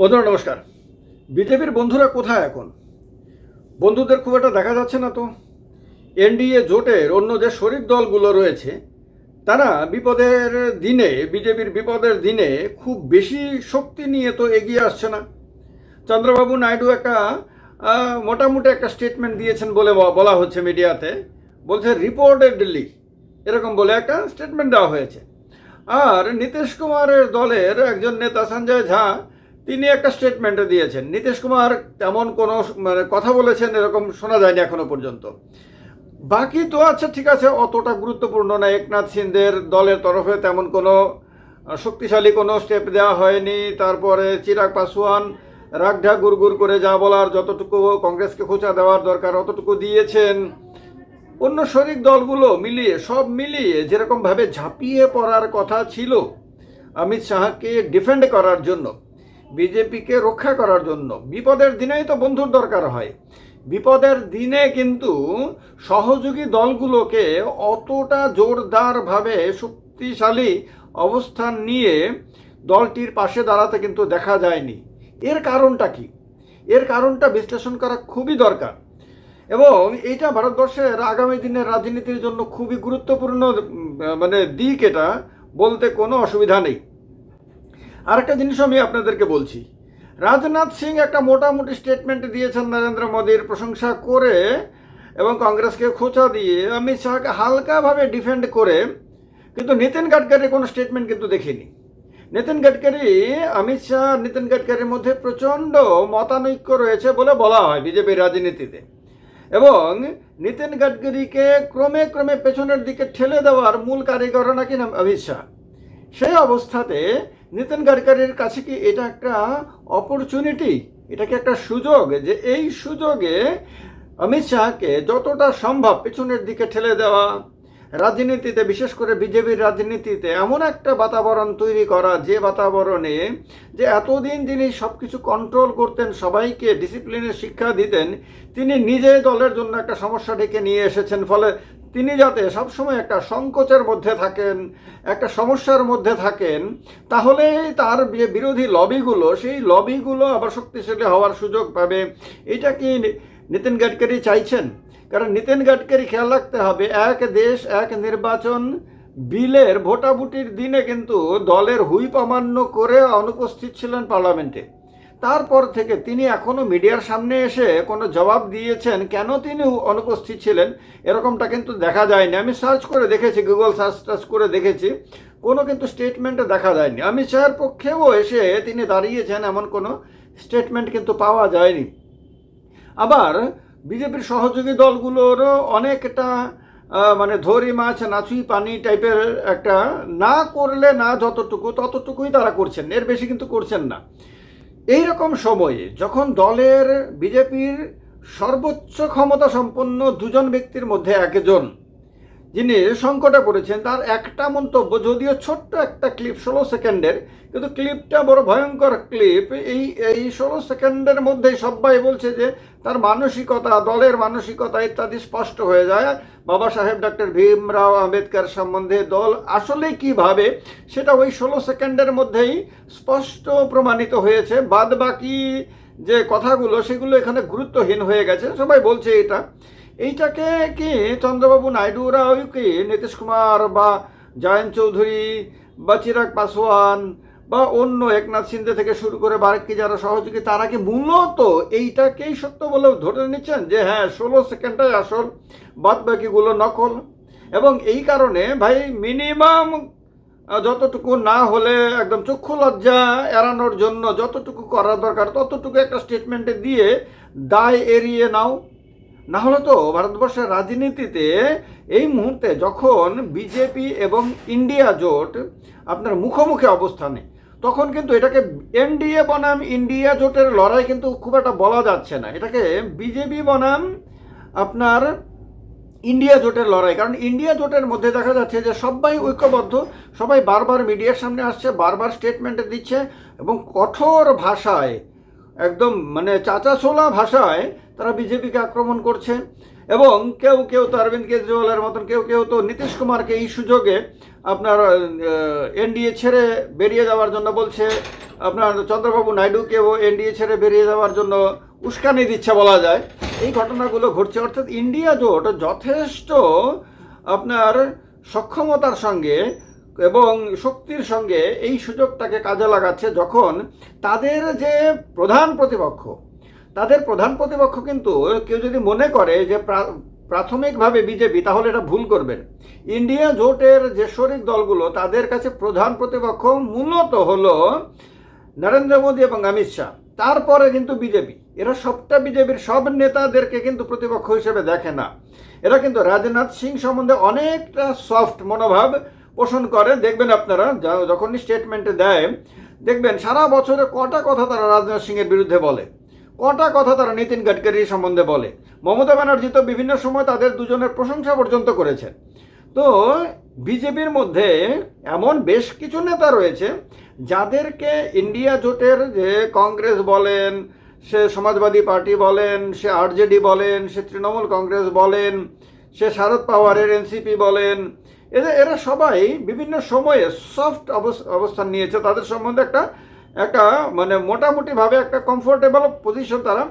বন্ধুরা, নমস্কার। বিজেপির বন্ধুরা কোথায় এখন? বন্ধুদের খুব একটা দেখা যাচ্ছে না তো। এনডিএ জোটের অন্য যে শরিক দলগুলো রয়েছে, তারা বিপদের দিনে, বিজেপির বিপদের দিনে খুব বেশি শক্তি নিয়ে তো এগিয়ে আসছে না। চন্দ্রবাবু নাইডু একটা মোটামুটি একটা স্টেটমেন্ট দিয়েছেন বলে বলা হচ্ছে মিডিয়াতে। বলছে রিপোর্টেডলি এরকম বলে একটা স্টেটমেন্ট দেওয়া হয়েছে। আর নীতিশ কুমারের দলের একজন নেতা সঞ্জয় ঝা তিনি একটা স্টেটমেন্ট দিয়েছেন। নীতিশ কুমার তেমন কোনো মানে কথা বলেছেন এরকম শোনা যায়নি এখনও পর্যন্ত। বাকি তো আচ্ছা ঠিক আছে, অতটা গুরুত্বপূর্ণ না। একনাথ সিন্ধের দলের তরফে তেমন কোনো শক্তিশালী কোনো স্টেপ দেওয়া হয়নি। তারপরে চিরাগ পাসওয়ান রাগঢা গুড়গুড় করে যা বলার যতটুকু কংগ্রেসকে খোঁচা দেওয়ার দরকার অতটুকু দিয়েছেন। অন্য শরিক দলগুলো মিলিয়ে, সব মিলিয়ে যেরকমভাবে ঝাঁপিয়ে পড়ার কথা ছিল, অমিত শাহকে ডিফেন্ড করার জন্য। বিজেপিকে রক্ষা করার জন্য। বিপদের দিনেই তো বন্ধুর দরকার হয়। বিপদের দিনে কিন্তু সহযোগী দলগুলোকে অতটা জোরদারভাবে শক্তিশালী অবস্থান নিয়ে দলটির পাশে দাঁড়াতে কিন্তু দেখা যায়নি। এর কারণটা কি? এর কারণটা বিশ্লেষণ করা খুবই দরকার। এবং এইটা ভারতবর্ষের আগামী দিনের রাজনীতির জন্য খুবই গুরুত্বপূর্ণ মানে দিক এটা, বলতে কোনো অসুবিধা নেই। আরেকটা জিনিস আমি আপনাদেরকে বলছি। রাজনাথ সিং একটা মোটামুটি স্টেটমেন্ট দিয়েছেন নরেন্দ্র মোদীর প্রশংসা করে এবং কংগ্রেসকে খোঁচা দিয়ে, অমিত শাহকে হালকাভাবে ডিফেন্ড করে, কিন্তু নিতিন গাডকারির কোনো স্টেটমেন্ট কিন্তু দেখিনি। নিতিন গাডকারি, অমিত শাহ, নিতিন গাডকারির মধ্যে প্রচণ্ড মতানৈক্য রয়েছে বলে বলা হয় বিজেপির রাজনীতিতে। এবং নিতিন গাডকারিকে ক্রমে ক্রমে পেছনের দিকে ঠেলে দেওয়ার মূল কারিগর নাকি অমিত শাহ। সেই অবস্থাতে নিতিন গাডকারির কাছে কি এটা একটা অপরচুনিটি এটা কি একটা সুযোগ? যে এই সুযোগে অমিত শাহকে যতটা সম্ভব পেছনের দিকে ঠেলে দেওয়া, রাজনীতিতে, বিশেষ করে বিজেপির রাজনীতিতে এমন একটা বাতাবরণ তৈরি করা যে বাতাবরণে যে এতদিন যিনি সব কিছু কন্ট্রোল করতেন, সবাইকে ডিসিপ্লিনের শিক্ষা দিতেন, তিনি নিজে দলের জন্য একটা সমস্যা ডেকে নিয়ে এসেছেন। ফলে তিনি যাতে সবসময় একটা সংকোচের মধ্যে থাকেন, একটা সমস্যার মধ্যে থাকেন তাহলে তার বিরোধী লবিগুলো, সেই লবিগুলো আবার শক্তিশালী হওয়ার সুযোগ পাবে। এটা কি নিতিন গাডকারি চাইছেন? কারণ নিতিন গাডকারি খেয়াল রাখতে হবে, এক দেশ, এক নির্বাচন বিলের ভোটাভুটির দিনে কিন্তু দলের হুইপ অমান্য করে অনুপস্থিত ছিলেন পার্লামেন্টে। তারপর থেকে তিনি এখনও মিডিয়ার সামনে এসে কোনো জবাব দিয়েছেন, কেন তিনি অনুপস্থিত ছিলেন? এরকমটা কিন্তু দেখা যায়নি। আমি সার্চ করে দেখেছি গুগল সার্চ টার্চ করে দেখেছি, কোনো কিন্তু স্টেটমেন্টে দেখা যায়নি। অমিত শাহের পক্ষেও এসে তিনি দাঁড়িয়েছেন, এমন কোনো স্টেটমেন্ট কিন্তু পাওয়া যায়নি। আবার বিজেপির সহযোগী দলগুলোরও অনেকটা মানে ধরি মাছ, নাচুই পানি টাইপের একটা, না করলে না যতটুকু, ততটুকুই তারা করছেন। এর বেশি কিন্তু করছেন না। এই রকম সময়ে যখন দলের বিজেপির সর্বোচ্চ ক্ষমতা সম্পন্ন দুজন ব্যক্তির মধ্যে একজন যিনি সংকটে পড়েছেন, তার একটা মন্তব্য, যদিও ছোট্ট একটা ক্লিপ ষোলো সেকেন্ডের, কিন্তু ক্লিপটা বড় ভয়ঙ্কর ক্লিপ এই এই ষোলো সেকেন্ডের মধ্যেই সবাই বলছে যে, তার মানসিকতা, দলের মানসিকতা ইত্যাদি স্পষ্ট হয়ে যায়। বাবা সাহেব ডক্টর ভীমরাও আম্বেদকর সম্বন্ধে দল আসলে কি ভাবে সেটা ওই ষোলো সেকেন্ডের মধ্যেই স্পষ্ট প্রমাণিত হয়েছে। বাদ বাকি যে কথাগুলো, সেগুলো এখানে গুরুত্বহীন হয়ে গেছে। সবাই বলছে এটা। এইটাকে কি চন্দ্রবাবু নাইডুরাও কি নীতিশ কুমার বা জয়ন্ত চৌধুরী বা চিরাগ পাসওয়ান বা অন্য একনাথ সিন্ধে থেকে শুরু করে বাকি যারা সহযোগী, তারা কি মূলত এইটাকেই সত্য বলে ধরে নিচ্ছেন যে হ্যাঁ ষোলো সেকেন্ডটাই আসল বাদ বাকিগুলো নকল? এবং এই কারণে ভাই মিনিমাম যতটুকু না হলে একদম চক্ষু লজ্জা এড়ানোর জন্য যতটুকু করা দরকার, ততটুকু একটা স্টেটমেন্টে দিয়ে দায় এড়িয়ে নাও। না হলে তো ভারতবর্ষের রাজনীতিতে এই মুহূর্তে যখন বিজেপি এবং ইন্ডিয়া জোট আপনার মুখোমুখি অবস্থানে, তখন কিন্তু এটাকে এনডিএ বনাম ইন্ডিয়া জোটের লড়াই কিন্তু খুব একটা বলা যাচ্ছে না। এটাকে বিজেপি বনাম আপনার ইন্ডিয়া জোটের লড়াই। কারণ ইন্ডিয়া জোটের মধ্যে দেখা যাচ্ছে যে সবাই ঐক্যবদ্ধ, সবাই বারবার মিডিয়ার সামনে আসছে, বারবার স্টেটমেন্টে দিচ্ছে এবং কঠোর ভাষায়, একদম মানে চাচা ছোলা ভাষায় তারা বিজেপিকে আক্রমণ করছে এবং কেউ কেউ তো অরবিন্দ কেজরিওয়ালের মতন, কেউ কেউ তো নীতিশ কুমারকে এই সুযোগে আপনার এনডিএ ছেড়ে বেরিয়ে যাওয়ার জন্য বলছে। আপনার চন্দ্রবাবু নাইডুকেও এনডিএ ছেড়ে বেরিয়ে যাওয়ার জন্য উস্কানি দিচ্ছে বলা যায়। এই ঘটনাগুলো ঘটছে। অর্থাৎ ইন্ডিয়া জোট যথেষ্ট আপনার সক্ষমতার সঙ্গে এবং শক্তির সঙ্গে এই সুযোগটাকে কাজে লাগাচ্ছে যখন তাদের যে প্রধান প্রতিপক্ষ তাদের প্রধান প্রতিপক্ষ কিন্তু কেউ যদি মনে করে যে প্রা- প্রাথমিকভাবে বিজেপি, তাহলে এটা ভুল করবেন। ইন্ডিয়া জোটের যে শরিক দলগুলো, তাদের কাছে প্রধান প্রতিপক্ষ মূলত হলো নরেন্দ্র মোদী এবং অমিত শাহ। তারপরে কিন্তু বিজেপি। এরা সবটা বিজেপির সব নেতাদেরকে কিন্তু প্রতিপক্ষ হিসেবে দেখে না। এরা কিন্তু রাজনাথ সিং সম্বন্ধে অনেকটা সফট মনোভাব পোষণ করে। দেখবেন আপনারা যখনই স্টেটমেন্টে দেয়, দেখবেন সারা বছরে কটা কথা তারা রাজনাথ সিংয়ের বিরুদ্ধে বলে। কটা কথা তারা নীতিন গাডকারি সম্বন্ধে বলে। মমতা ব্যানার্জি তো বিভিন্ন সময় তাদের দুজনের প্রশংসা পর্যন্ত করেছেন। তো বিজেপির মধ্যে এমন বেশ কিছু নেতা রয়েছে যাদেরকে ইন্ডিয়া জোটের যে কংগ্রেস বলেন, সে সমাজবাদী পার্টি বলেন, সে আরজেডি বলেন, সে তৃণমূল কংগ্রেস বলেন, সে শারদ পাওয়ারের এনসিপি বলেন, এদের এরা সবাই বিভিন্ন সময়ে সফট অবস্থান নিয়েছে। তাদের সম্বন্ধে একটা একটা মানে মোটামুটিভাবে একটা কমফোর্টেবল পজিশন তারা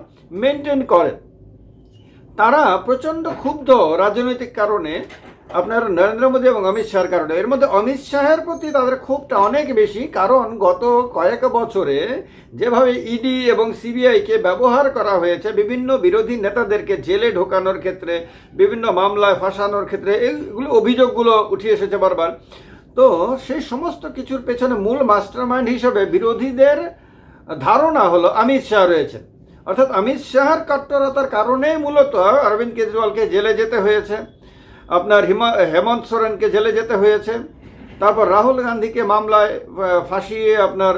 মেনটেন করে। তারা প্রচণ্ড ক্ষুব্ধ রাজনৈতিক কারণে আপনার নরেন্দ্র মোদী এবং অমিত শাহের কারণে। এর মধ্যে অমিত শাহের প্রতি তাদের ক্ষোভটা অনেক বেশি, কারণ গত কয়েক বছরে যেভাবে ইডি এবং সিবিআইকে ব্যবহার করা হয়েছে, বিভিন্ন বিরোধী নেতাদেরকে জেলে ঢোকানোর ক্ষেত্রে, বিভিন্ন মামলায় ফাঁসানোর ক্ষেত্রে, এইগুলো অভিযোগগুলো উঠে এসেছে বারবার। তো সেই সমস্ত কিছুর পেছনে মূল মাস্টারমাইন্ড হিসেবে বিরোধীদের ধারণা হলো অমিত শাহ রয়েছেন। অর্থাৎ অমিত শাহর কট্টরতার কারণেই মূলত অরবিন্দ কেজরিওয়ালকে জেলে যেতে হয়েছে, আপনার হিমা, হেমন্ত সোরেনকে জেলে যেতে হয়েছে, তারপর রাহুল গান্ধীকে মামলায় ফাঁসিয়ে আপনার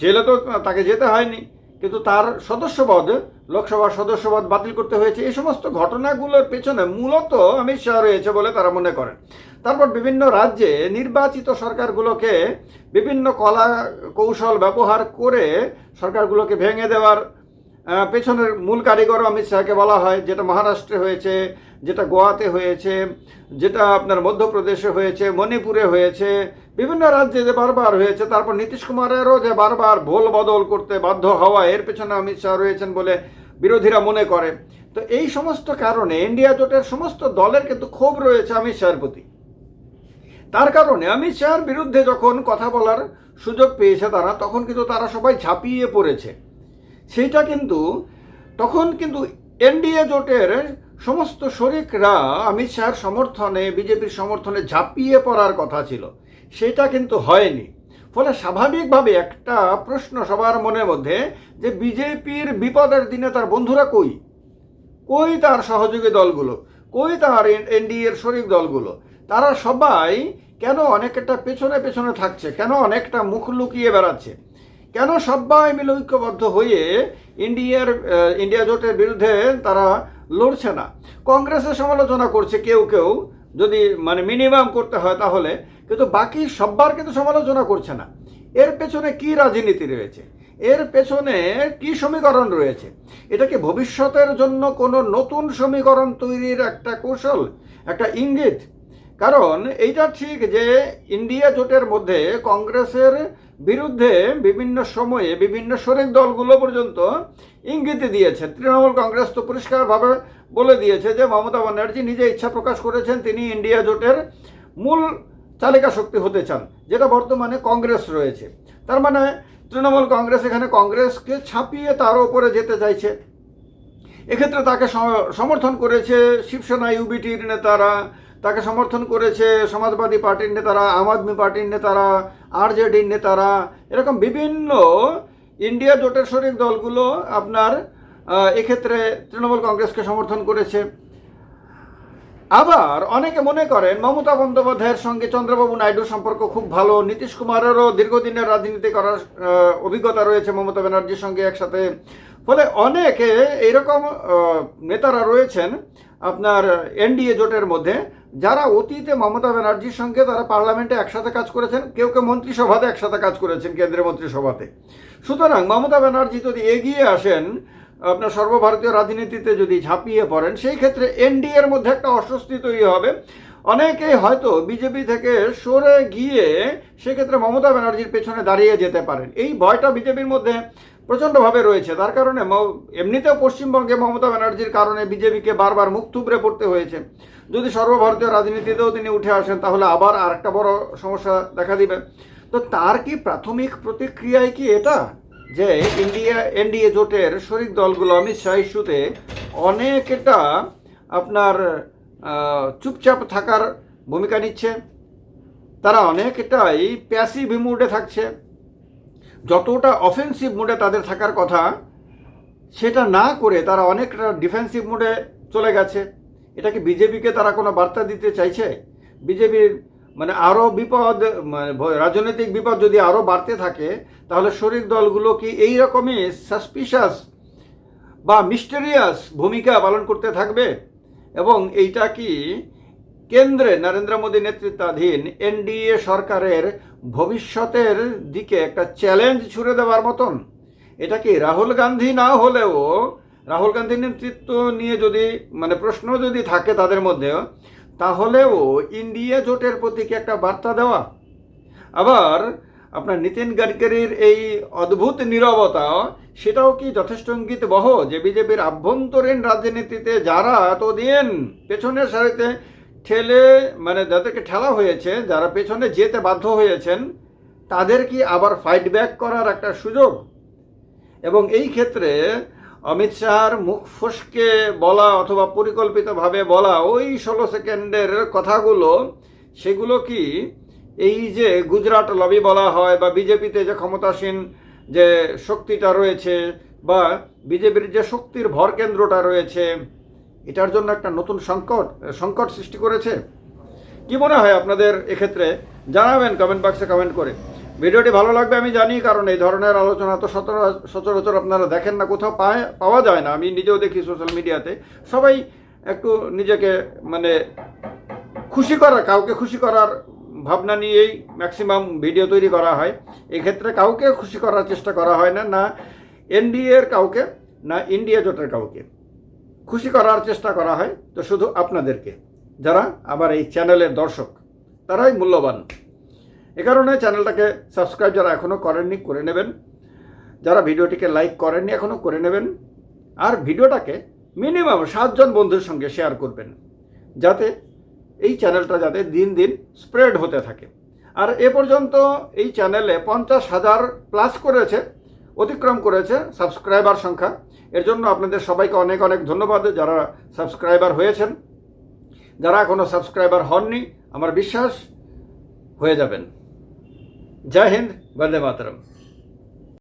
জেলে তো তাকে যেতে হয়নি। কিন্তু তার সদস্যপদ, লোকসভার সদস্যপদ বাতিল করতে হয়েছে। এই সমস্ত ঘটনাগুলোর পেছনে মূলত অমিত শাহ রয়েছে বলে তারা মনে করেন। তারপর বিভিন্ন রাজ্যে নির্বাচিত সরকারগুলোকে বিভিন্ন কলা কৌশল ব্যবহার করে সরকারগুলোকে ভেঙে দেওয়ার পেছনের মূল কারিগর অমিত শাহকে বলা হয়, যেটা মহারাষ্ট্রে হয়েছে, যেটা গোয়াতে হয়েছে, যেটা আপনার মধ্যপ্রদেশে হয়েছে, মণিপুরে হয়েছে, বিভিন্ন রাজ্যে যে বারবার হয়েছে, তারপর নীতিশ কুমারেরও যে বারবার ভোল বদল করতে বাধ্য হওয়া, এর পেছনে অমিত শাহ রয়েছেন বলে বিরোধীরা মনে করে। তো এই সমস্ত কারণে ইন্ডিয়া জোটের সমস্ত দলের কিন্তু ক্ষোভ রয়েছে অমিত শাহের প্রতি। তার কারণে অমিত শাহের বিরুদ্ধে যখন কথা বলার সুযোগ পেয়েছে তারা, তখন কিন্তু তারা সবাই ঝাঁপিয়ে পড়েছে। সেইটা কিন্তু তখন কিন্তু এনডিএ জোটের সমস্ত শরিকরা অমিত শাহের সমর্থনে, বিজেপির সমর্থনে ঝাঁপিয়ে পড়ার কথা ছিল। সেটা কিন্তু হয়নি। ফলে স্বাভাবিকভাবে একটা প্রশ্ন সবার মনের মধ্যে যে বিজেপির বিপদের দিনে তার বন্ধুরা কই? কই তার সহযোগী দলগুলো? কই তার এনডিএর শরিক দলগুলো? তারা সবাই কেন অনেকটা পেছনে পেছনে থাকছে? কেন অনেকটা মুখ লুকিয়ে বেড়াচ্ছে? কেন সবাই মিলে ঐক্যবদ্ধ হয়ে ইন্ডিয়ার ইন্ডিয়া জোটের বিরুদ্ধে তারা লড়ছে না? কংগ্রেসের সমালোচনা করছে কেউ কেউ, যদি মানে মিনিমাম করতে হয় তাহলে, কিন্তু বাকি সব্বার কিন্তু সমালোচনা করছে না। এর পেছনে কি রাজনীতি রয়েছে? এর পেছনে কি সমীকরণ রয়েছে? এটা কি ভবিষ্যতের জন্য কোনো নতুন সমীকরণ তৈরির একটা কৌশল? একটা ইঙ্গিত? কারণ এইটা ঠিক যে ইন্ডিয়া জোটের মধ্যে কংগ্রেসের বিরুদ্ধে বিভিন্ন সময়ে বিভিন্ন শরিক দলগুলো পর্যন্ত ইঙ্গিত দিয়েছে। তৃণমূল কংগ্রেস তো পরিষ্কারভাবে বলে দিয়েছে যে মমতা ব্যানার্জি নিজে ইচ্ছা প্রকাশ করেছেন, তিনি ইন্ডিয়া জোটের মূল চালিকা শক্তি হতে চান, যেটা বর্তমানে কংগ্রেস রয়েছে। তার মানে তৃণমূল কংগ্রেস এখানে কংগ্রেসকে ছাপিয়ে তার ওপরে যেতে চাইছে। এক্ষেত্রে তাকে সমর্থন করেছে শিবসেনা, ইউবিটির নেতারা তাকে সমর্থন করেছে সমাজবাদী পার্টির নেতারা আম আদমি পার্টির নেতারা আরজেডির নেতারা এরকম বিভিন্ন ইন্ডিয়া জোটের শরিক দলগুলো আপনার এক্ষেত্রে তৃণমূল কংগ্রেসকে সমর্থন করেছে। আবার অনেকে মনে করেন মমতা বন্দ্যোপাধ্যায়ের সঙ্গে চন্দ্রবাবু নাইডুর সম্পর্ক খুব ভালো নীতিশ কুমারেরও দীর্ঘদিনের রাজনীতি করার অভিজ্ঞতা রয়েছে মমতা ব্যানার্জির সঙ্গে একসাথে। ফলে অনেকে এইরকম আহ, নেতারা রয়েছেন আপনার এনডিএ জোটের মধ্যে। যারা অতীতে মমতা ব্যানার্জির সঙ্গে তারা পার্লামেন্টে একসাথে কাজ করেছেন, কেউ কেউ মন্ত্রিসভাতে একসাথে কাজ করেছেন কেন্দ্রীয় মন্ত্রিসভাতে। সুতরাং মমতা ব্যানার্জি যদি এগিয়ে আসেন, আপনার সর্বভারতীয় রাজনীতিতে যদি ঝাঁপিয়ে পড়েন, সেই ক্ষেত্রে এনডিএর মধ্যে একটা অস্বস্তি তৈরি হবে। অনেকেই হয়তো বিজেপি থেকে সরে গিয়ে সেক্ষেত্রে মমতা ব্যানার্জির পেছনে দাঁড়িয়ে যেতে পারেন। এই ভয়টা বিজেপির মধ্যে প্রচণ্ডভাবে রয়েছে। তার কারণে এমনিতেও পশ্চিমবঙ্গে মমতা ব্যানার্জির কারণে বিজেপিকে বারবার মুখ থুবড়ে পড়তে হয়েছে। যদি সর্বভারতীয় রাজনীতিতেও তিনি উঠে আসেন, তাহলে আবার আর একটা বড় সমস্যা দেখা দিবে। তো তার কি প্রাথমিক প্রতিক্রিয়ায় কি এটা? যে ইন্ডিয়া, এনডিএ জোটের শরিক দলগুলো অমিত শাহ ইস্যুতে অনেকটা আপনার চুপচাপ থাকার ভূমিকা নিচ্ছে। তারা অনেকটাই প্যাসিভ মুডে থাকছে। যতটা অফেন্সিভ মুডে তাদের থাকার কথা, সেটা না করে তারা অনেকটা ডিফেন্সিভ মুডে চলে গেছে। এটা কি বিজেপিকে তারা কোনো বার্তা দিতে চাইছে? বিজেপির মানে আরও বিপদ মানে রাজনৈতিক বিপদ যদি আরও বাড়তে থাকে, তাহলে শরিক দলগুলো কি এই রকমই সাসপিশাস বা মিস্টেরিয়াস ভূমিকা পালন করতে থাকবে? এবং এইটা কি কেন্দ্রে নরেন্দ্র মোদী নেতৃত্বাধীন এনডিএ সরকারের ভবিষ্যতের দিকে একটা চ্যালেঞ্জ ছুড়ে দেওয়ার মতন? এটা কি রাহুল গান্ধী না হলেও রাহুল গান্ধীর নেতৃত্ব নিয়ে যদি মানে প্রশ্ন যদি থাকে তাদের মধ্যে তাহলেও ইন্ডিয়া জোটের প্রতি কি একটা বার্তা দেওয়া? আবার আপনার নীতিন গাডকারির এই অদ্ভুত নীরবতা সেটাও কি যথেষ্ট ইঙ্গিত বহ যে বিজেপির আভ্যন্তরীণ রাজনীতিতে যারা এতদিন পেছনের সারিতে ঠেলে মানে যাদেরকে ঠেলা হয়েছে, যারা পেছনে যেতে বাধ্য হয়েছেন, তাদের কি আবার ফাইট ব্যাক করার একটা সুযোগ? এবং এই ক্ষেত্রে অমিত শাহর মুখ ফসকে বলা অথবা পরিকল্পিতভাবে বলা ওই ষোলো সেকেন্ডের কথাগুলো, সেগুলো কি এই যে গুজরাট লবি বলা হয় বা বিজেপিতে যে ক্ষমতাসীন যে শক্তিটা রয়েছে বা বিজেপির যে শক্তির ভর কেন্দ্রটা রয়েছে, এটার জন্য একটা নতুন সংকট সংকট সৃষ্টি করেছে? কি মনে হয় আপনাদের এক্ষেত্রে? জানাবেন কমেন্ট বক্সে কমেন্ট করে। ভিডিওটি ভালো লাগবে, আমি জানি, কারণ এই ধরনের আলোচনা তো সচরা- সচরাচর আপনারা দেখেন না, কোথাও পায় পাওয়া যায় না। আমি নিজেও দেখি সোশ্যাল মিডিয়াতে সবাই একটু নিজেকে মানে খুশি করা, কাউকে খুশি করার ভাবনা নিয়েই ম্যাক্সিমাম ভিডিও তৈরি করা হয়। এক্ষেত্রে কাউকে খুশি করার চেষ্টা করা হয় না না এনডিএর কাউকে, না ইন্ডিয়া জোটের কাউকে। খুশি করার চেষ্টা করা হয়, তো শুধু আপনাদেরকে। যারা আবার এই চ্যানেলের দর্শক, তারাই মূল্যবান। এ কারণে চ্যানেলটাকে সাবস্ক্রাইব যারা এখনও করেননি, করে নেবেন। যারা ভিডিওটিকে লাইক করেননি এখনও করে নেবেন। আর ভিডিওটাকে মিনিমাম সাতজন বন্ধুর সঙ্গে শেয়ার করবেন, যাতে এই চ্যানেলটা যাতে দিন দিন স্প্রেড হতে থাকে। আর এ পর্যন্ত এই চ্যানেলে পঞ্চাশ হাজার প্লাস করেছে, অতিক্রম করেছে সাবস্ক্রাইবার সংখ্যা। এর জন্য আপনাদের সবাইকে অনেক অনেক ধন্যবাদ যারা সাবস্ক্রাইবার হয়েছেন। যারা এখনও সাবস্ক্রাইবার হননি, আমার বিশ্বাস হয়ে যাবেন। जय हिंद वंदे मातरम।